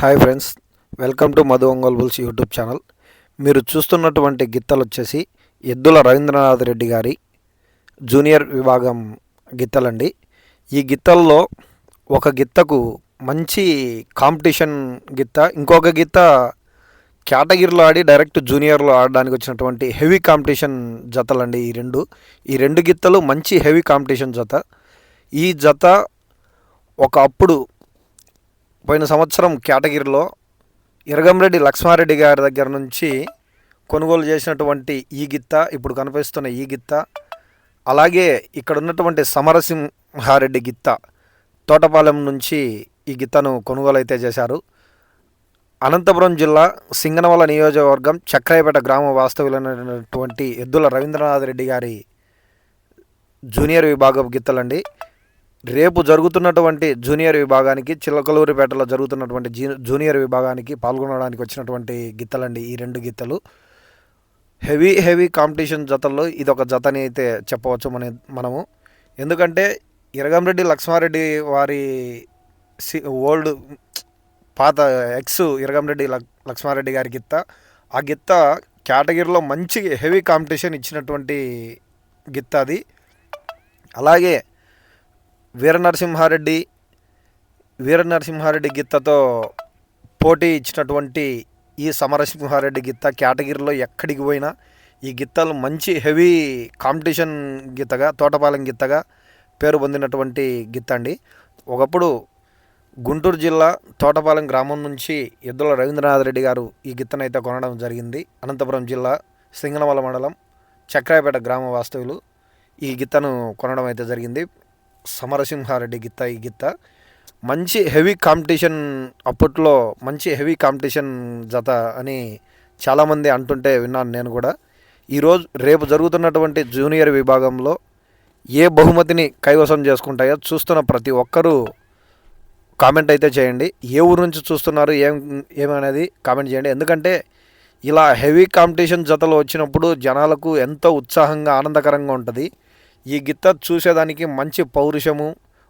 Hi friends welcome to Madhu Ongole bulls YouTube channel మీరు చూస్తున్నటువంటి గిత్తలు వచ్చేసి ఎద్దుల రవీంద్రనాథ్ రెడ్డి గారి జూనియర్ విభాగం గిత్తలండి. ఈ గిత్తల్లో ఒక గిత్తకు మంచి కాంపిటీషన్ గిత్త ఇంకొక గిత్త కేటగిరీలో ఆడి డైరెక్ట్ జూనియర్లో ఆడడానికి వచ్చినటువంటి హెవీ కాంపిటీషన్ జతలండి ఈ రెండు. ఈ రెండు గిత్తలు మంచి హెవీ కాంపిటీషన్ జత. ఈ జత ఒక అప్పుడు పోయిన సంవత్సరం కేటగిరీలో ఇరగంరెడ్డి లక్ష్మారెడ్డి గారి దగ్గర నుంచి కొనుగోలు చేసినటువంటి ఈ గిత్త ఇప్పుడు కనిపిస్తున్న ఈ గిత్త అలాగే ఇక్కడ ఉన్నటువంటి సమరసింహారెడ్డి గిత్త తోటపాలెం నుంచి ఈ గిత్తను కొనుగోలు అయితే చేశారు. అనంతపురం జిల్లా సింగనవల నియోజకవర్గం చక్రాయపేట గ్రామ వాస్తవ్యులైనటువంటి ఎద్దుల రవీంద్రనాథ్ రెడ్డి గారి జూనియర్ విభాగం గిత్తలండి. రేపు జరుగుతున్నటువంటి జూనియర్ విభాగానికి చిలకలూరిపేటలో జరుగుతున్నటువంటి జూనియర్ విభాగానికి పాల్గొనడానికి వచ్చినటువంటి గిత్తలండి ఈ రెండు గిత్తలు. హెవీ హెవీ కాంపిటీషన్ జతల్లో ఇది ఒక జతని అయితే చెప్పవచ్చు మన మనము. ఎందుకంటే ఇరగంరెడ్డి లక్ష్మారెడ్డి వారి సి ఓల్డ్ పాత ఎక్స్ ఇరగంరెడ్డి లక్ లక్ష్మారెడ్డి గారి గిత్త. ఆ గిత్త కేటగిరీలో మంచి హెవీ కాంపిటీషన్ ఇచ్చినటువంటి గిత్త అది. అలాగే వీరనరసింహారెడ్డి వీరనరసింహారెడ్డి వీర గిత్తతో పోటీ ఇచ్చినటువంటి ఈ సమరసింహారెడ్డి గిత్త కేటగిరీలో ఎక్కడికి పోయినా ఈ గిత్తలు మంచి హెవీ కాంపిటీషన్ గిత్తగా తోటపాలెం గిత్తగా పేరు పొందినటువంటి గిత్త అండి. ఒకప్పుడు గుంటూరు జిల్లా తోటపాలెం గ్రామం నుంచి ఎద్దుల రవీంద్రనాథ్ రెడ్డి గారు ఈ గిత్తనైతే కొనడం జరిగింది. అనంతపురం జిల్లా సింగనమల మండలం చక్రాయపేట గ్రామ వాస్తవులు ఈ గిత్తను కొనడం అయితే జరిగింది. సమరసింహారెడ్డి గిత్త ఈ గిత్త. మంచి హెవీ కాంపిటీషన్ అప్పట్లో మంచి హెవీ కాంపిటీషన్ జత అని చాలామంది అంటుంటే విన్నాను నేను కూడా. ఈరోజు రేపు జరుగుతున్నటువంటి జూనియర్ విభాగంలో ఏ బహుమతిని కైవసం చేసుకుంటాయో చూస్తున్న ప్రతి ఒక్కరూ కామెంట్ అయితే చేయండి. ఏ ఊరు నుంచి చూస్తున్నారు ఏం ఏమనేది కామెంట్ చేయండి. ఎందుకంటే ఇలా హెవీ కాంపిటీషన్ జతలు వచ్చినప్పుడు జనాలకు ఎంతో ఉత్సాహంగా ఆనందకరంగా ఉంటుంది. ఈ గిత్త చూసేదానికి మంచి పౌరుషము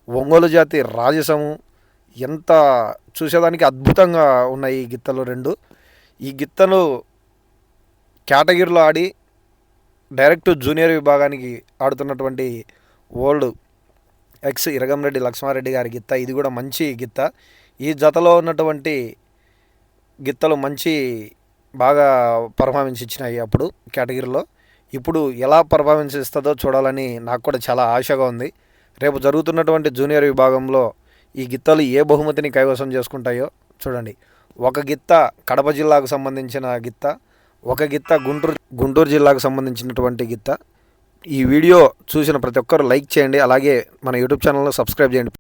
ఒంగోలు జాతి రాజసము ఎంత చూసేదానికి అద్భుతంగా ఉన్నాయి ఈ గిత్తలు రెండు. ఈ గిత్తలు కేటగిరీలో ఆడి డైరెక్ట్ జూనియర్ విభాగానికి ఆడుతున్నటువంటి ఓల్డ్ ఎక్స్ ఇరగంరెడ్డి లక్ష్మారెడ్డి గారి గిత్త. ఇది కూడా మంచి గిత్త. ఈ జతలో ఉన్నటువంటి గిత్తలు మంచి బాగా పర్ఫార్మెన్స్ ఇచ్చినాయి అప్పుడు కేటగిరీలో. ఇప్పుడు ఎలా పర్ఫార్మెన్స్ ఇస్తుందో చూడాలని నాకు కూడా చాలా ఆశగా ఉంది. రేపు జరుగుతున్నటువంటి జూనియర్ విభాగంలో ఈ గిత్తలు ఏ బహుమతిని కైవసం చేసుకుంటాయో చూడండి. ఒక గిత్త కడప జిల్లాకు సంబంధించిన గిత్త ఒక గిత్త గుంటూరు గుంటూరు జిల్లాకు సంబంధించినటువంటి గిత్త. ఈ వీడియో చూసిన ప్రతి ఒక్కరు లైక్ చేయండి. అలాగే మన యూట్యూబ్ ఛానల్ను సబ్స్క్రైబ్ చేయండి.